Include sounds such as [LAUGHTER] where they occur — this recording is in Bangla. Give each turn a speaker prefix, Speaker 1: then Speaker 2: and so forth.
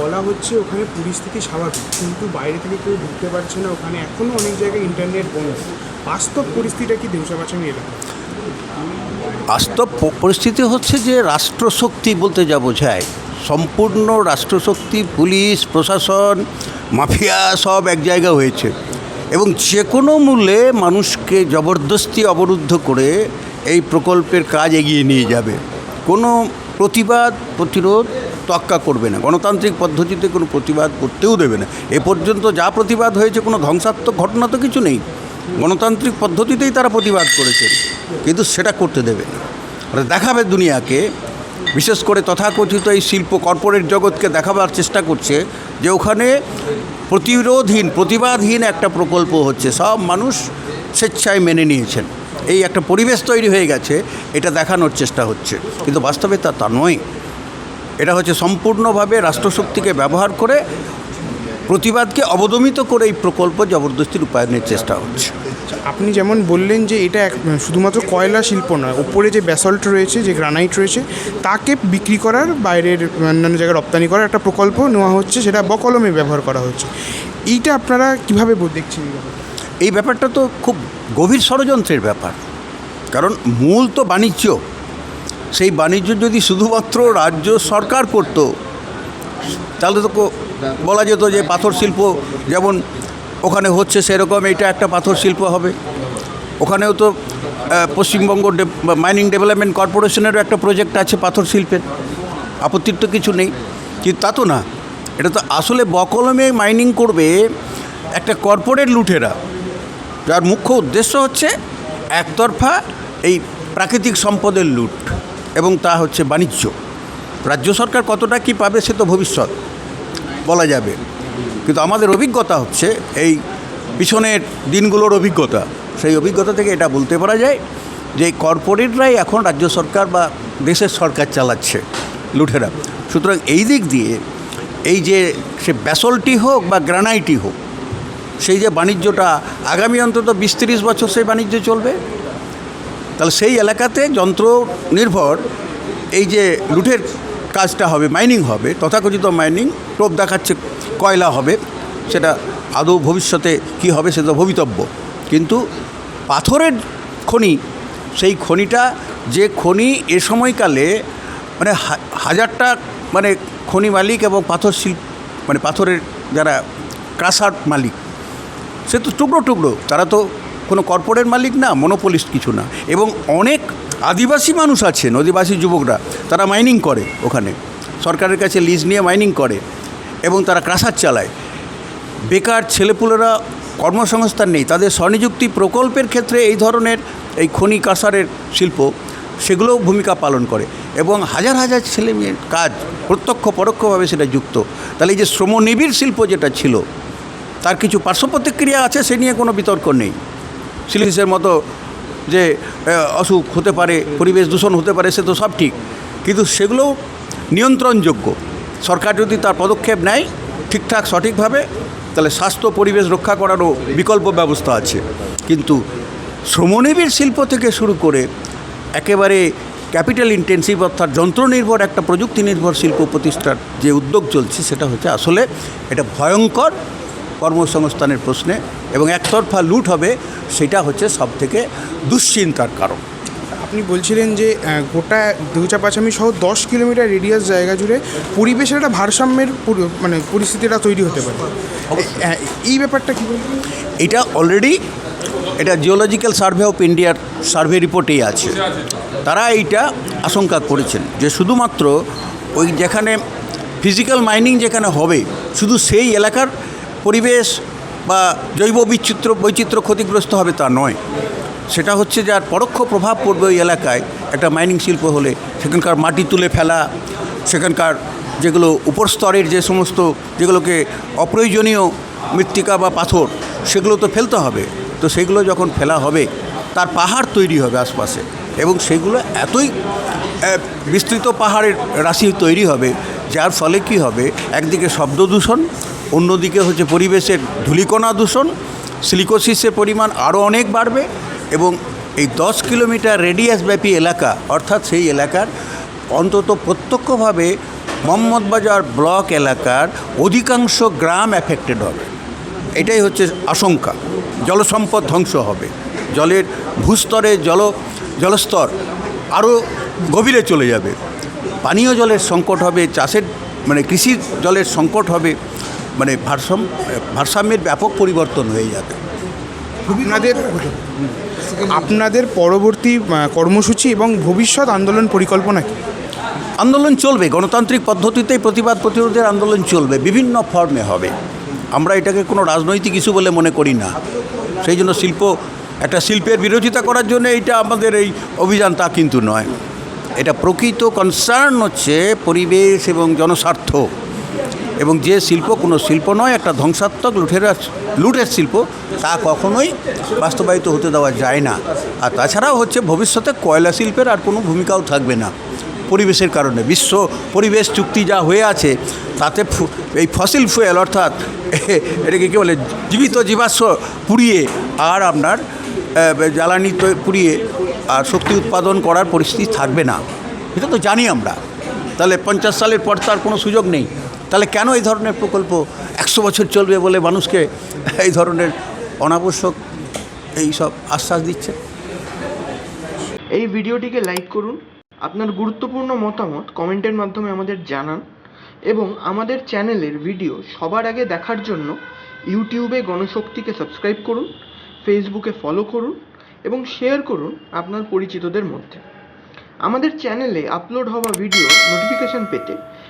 Speaker 1: বলা হচ্ছে ওখানে পরিস্থিতি স্বাভাবিক, কিন্তু বাইরে থেকে কেউ ঢুকতে পারছে না। ওখানে এখনও অনেক জায়গায় ইন্টারনেট বন্ধ। বাস্তব পরিস্থিতিটা কি দেউসাবাচামি এলাকা
Speaker 2: বাস্তব পরিস্থিতি হচ্ছে যে রাষ্ট্রশক্তি বলতে যা বোঝায়। সম্পূর্ণ রাষ্ট্রশক্তি, পুলিশ, প্রশাসন, মাফিয়া সব এক জায়গা হয়েছে। এবং যে কোনো মূল্যে মানুষকে জবরদস্তি অবরুদ্ধ করে এই প্রকল্পের কাজ এগিয়ে নিয়ে যাবে। কোনো প্রতিবাদ, প্রতিরোধ তোয়াক্কা করবে না। গণতান্ত্রিক পদ্ধতিতে কোনো প্রতিবাদ করতেও দেবে না। এ পর্যন্ত যা প্রতিবাদ হয়েছে, কোনো ধ্বংসাত্মক ঘটনা তো কিছু নেই। গণতান্ত্রিক পদ্ধতিতেই তারা প্রতিবাদ করেছেন কিন্তু সেটা করতে দেবে না। দেখাবে দুনিয়াকে, বিশেষ করে তথাকথিত এই শিল্প কর্পোরেট জগৎকে দেখাবার চেষ্টা করছে যে ওখানে প্রতিরোধহীন, প্রতিবাদহীন একটা প্রকল্প হচ্ছে। সব মানুষ স্বেচ্ছায় মেনে নিয়েছেন। এই একটা পরিবেশ তৈরি হয়ে গেছে, এটা দেখানোর চেষ্টা হচ্ছে। কিন্তু বাস্তবে তা তা নয়। এটা হচ্ছে সম্পূর্ণভাবে রাষ্ট্রশক্তিকে ব্যবহার করে প্রতিবাদকে অবদমিত করে এই প্রকল্প জবরদস্তি রূপায়ণের চেষ্টা হচ্ছে।
Speaker 1: আপনি যেমন বললেন যে এটা এক শুধুমাত্র কয়লা শিল্প নয় ওপরে যে ব্যাসল্ট রয়েছে যে গ্রানাইট রয়েছে তাকে বিক্রি করার বাইরের অন্যান্য জায়গায় রপ্তানি করার একটা প্রকল্প নেওয়া হচ্ছে সেটা বকলমে ব্যবহার করা হচ্ছে। এইটা আপনারা কীভাবে দেখছেন এই ব্যাপারটা
Speaker 2: তো খুব গভীর ষড়যন্ত্রের ব্যাপার। কারণ মূল তো বাণিজ্য। সেই বাণিজ্য যদি শুধুমাত্র রাজ্য সরকার করত, তাহলে তো বলা যেত যে পাথর শিল্প যেমন ওখানে হচ্ছে সেরকম এটা একটা পাথর শিল্প হবে। ওখানেও তো পশ্চিমবঙ্গ মাইনিং ডেভেলপমেন্ট কর্পোরেশনেরও একটা প্রজেক্ট আছে পাথর শিল্পের। আপত্তির তো কিছু নেই। কিন্তু তা তো না। এটা তো আসলে বকলমে মাইনিং করবে একটা কর্পোরেট লুঠেরা যার মুখ্য উদ্দেশ্য হচ্ছে একতরফা এই প্রাকৃতিক সম্পদের লুট। এবং তা হচ্ছে বাণিজ্য। রাজ্য সরকার কতটা কি পাবে সে তো ভবিষ্যৎ বলা যাবে। কিন্তু আমাদের অভিজ্ঞতা হচ্ছে এই পিছনের দিনগুলোর অভিজ্ঞতা, সেই অভিজ্ঞতা থেকে এটা বলতে পারা যায় যে কর্পোরেটরাই এখন রাজ্য সরকার বা দেশের সরকার চালাচ্ছে লুঠেরা সুতরাং এই দিক দিয়ে এই যে সে ব্যাসলটি হোক বা গ্রানাইটই হোক, সেই যে বাণিজ্যটা আগামী অন্তত বিশ বছর সেই বাণিজ্য চলবে? তাহলে সেই এলাকাতে যন্ত্র নির্ভর এই যে লুটের কাজটা হবে মাইনিং হবে, তথাকথিত মাইনিং টোপ দেখাচ্ছে কয়লা হবে, সেটা আদৌ ভবিষ্যতে কি হবে সেটা ভবিতব্য। কিন্তু পাথরের খনি, সেই খনিটা যে খনি এ সময়কালে মানে হাজারটা মানে খনি মালিক এবং পাথর শিল্প মানে পাথরের যারা ক্রাসার মালিক, সে তো টুকরো টুকরো, তারা তো কোনো কর্পোরেট মালিক না মনোপলিস্ট কিছু না। এবং অনেক আদিবাসী মানুষ আছেন আদিবাসী যুবকরা, তারা মাইনিং করে ওখানে। সরকারের কাছে লিজ নিয়ে মাইনিং করে এবং তারা ক্রাসার চালায়। বেকার ছেলেপুলেরা কর্মসংস্থান নেই, তাদের স্বনিযুক্তি প্রকল্পের ক্ষেত্রে এই ধরনের এই খনি কাঁসারের শিল্প সেগুলোও ভূমিকা পালন করে। এবং হাজার হাজার ছেলে মেয়ের কাজ প্রত্যক্ষ পরোক্ষভাবে সেটা যুক্ত। তাহলে এই যে শ্রমনিবিড় শিল্প যেটা ছিল, তার কিছু পার্শ্ব প্রতিক্রিয়া আছে, সে নিয়ে কোনো বিতর্ক নেই। সিলিসের মতো যে অসুখ হতে পারে, পরিবেশ দূষণ হতে পারে, সে তো সব ঠিক। কিন্তু সেগুলো নিয়ন্ত্রণযোগ্য। সরকার যদি তার পদক্ষেপ নেয় ঠিকঠাক, সঠিকভাবে, তাহলে স্বাস্থ্য, পরিবেশ রক্ষা করারও বিকল্প ব্যবস্থা আছে। কিন্তু শ্রমনিবিড় শিল্প থেকে শুরু করে একেবারে ক্যাপিটাল ইন্টেন্সিভ অর্থাৎ যন্ত্রনির্ভর একটা প্রযুক্তি নির্ভর শিল্প প্রতিষ্ঠার যে উদ্যোগ চলছে, সেটা হচ্ছে আসলে এটা ভয়ঙ্কর কর্মসংস্থানের প্রশ্নে এবং একতরফা লুট হবে সেটা হচ্ছে সবথেকে দুশ্চিন্তার কারণ।
Speaker 1: আপনি বলছিলেন যে গোটা গোটা দেউচাপাচামি সহ দশ কিলোমিটার রেডিয়াস জায়গা জুড়ে পরিবেশের একটা ভারসাম্যের মানে পরিস্থিতিটা তৈরি হতে পারে। এই ব্যাপারটা কী
Speaker 2: এটা অলরেডি এটা জিওলজিক্যাল সার্ভে অফ ইন্ডিয়ার সার্ভে রিপোর্টেই আছে। তারা এইটা আশঙ্কা করেছেন যে শুধুমাত্র ওই যেখানে ফিজিক্যাল মাইনিং যেখানে হবে শুধু সেই এলাকার পরিবেশ বা জৈব বিচিত্র বৈচিত্র্য ক্ষতিগ্রস্ত হবে তা নয়। সেটা হচ্ছে যার পরোক্ষ প্রভাব পড়বে ওই এলাকায় একটা মাইনিং শিল্প হলে, সেখানকার মাটি তুলে ফেলা, সেখানকার যেগুলো উপর স্তরের যে সমস্ত যেগুলোকে অপ্রয়োজনীয় মৃত্তিকা বা পাথর, সেগুলো তো ফেলতে হবে। তো সেগুলো যখন ফেলা হবে, তার পাহাড় তৈরি হবে আশপাশে এবং সেগুলো এতই বিস্তৃত পাহাড়ের রাশি তৈরি হবে, যার ফলে কি হবে? একদিকে শব্দ দূষণ অন্যদিকে হচ্ছে পরিবেশের ধূলিকণা দূষণ, সিলিকোসিসের পরিমাণ আরও অনেক বাড়বে এবং এই দশ কিলোমিটার রেডিয়াস ব্যাপী এলাকা, অর্থাৎ সেই এলাকার অন্তত প্রত্যক্ষভাবে মোহাম্মদবাজার ব্লক এলাকার অধিকাংশ গ্রাম অ্যাফেক্টেড হবে। এটাই হচ্ছে আশঙ্কা। জলসম্পদ ধ্বংস হবে। জলের ভূস্তরে জল, জলস্তর আরও গভীরে চলে যাবে। পানীয় জলের সংকট হবে, চাষের মানে কৃষি জলের সংকট হবে। মানে ভারসাম্য ভারসাম্যের ব্যাপক পরিবর্তন হয়ে যাবে।
Speaker 1: আপনাদের আপনাদের পরবর্তী কর্মসূচি এবং ভবিষ্যৎ আন্দোলন পরিকল্পনা কি?
Speaker 2: আন্দোলন চলবে গণতান্ত্রিক পদ্ধতিতেই প্রতিবাদ প্রতিরোধের আন্দোলন চলবে বিভিন্ন ফর্মে হবে। আমরা এটাকে কোনো রাজনৈতিক ইস্যু বলে মনে করি না। সেই জন্য শিল্প একটা শিল্পের বিরোধিতা করার জন্য এইটা আমাদের এই অভিযান তা কিন্তু নয়। এটা প্রকৃত কনসার্ন হচ্ছে পরিবেশ এবং জনস্বার্থ। এবং যে শিল্প, কোনো শিল্প নয়, একটা ধ্বংসাত্মক লুঠেরা, লুটের শিল্প, তা কখনোই বাস্তবায়িত হতে দেওয়া যায় না। আর তাছাড়াও হচ্ছে ভবিষ্যতে কয়লা শিল্পের আর কোনো ভূমিকাও থাকবে না পরিবেশের কারণে। বিশ্ব পরিবেশ চুক্তি যা হয়ে আছে, তাতে এই ফসিল ফুয়েল অর্থাৎ [LAUGHS] এটাকে কী বলে, জীবিত জীবাশ্ম পুড়িয়ে আর আপনার জ্বালানি পুড়িয়ে আর শক্তি উৎপাদন করার পরিস্থিতি থাকবে না। এটা তো জানি আমরা। তাহলে পঞ্চাশ সালের পর তার কোনো সুযোগ নেই। তাহলে কেন এই ধরনের প্রকল্প একশো বছর চলবে বলে মানুষকে এই ধরনের অনাবশ্যক এই সব আশ্বাস দিচ্ছে?
Speaker 3: এই ভিডিওটিকে লাইক করুন, আপনার গুরুত্বপূর্ণ মতামত কমেন্টের মাধ্যমে আমাদের জানান এবং আমাদের চ্যানেলের ভিডিও সবার আগে দেখার জন্য ইউটিউবে গণশক্তিকে সাবস্ক্রাইব করুন, ফেসবুকে ফলো করুন এবং শেয়ার করুন আপনার পরিচিতদের মধ্যে। আমাদের চ্যানেলে আপলোড হওয়া ভিডিও নোটিফিকেশন পেতে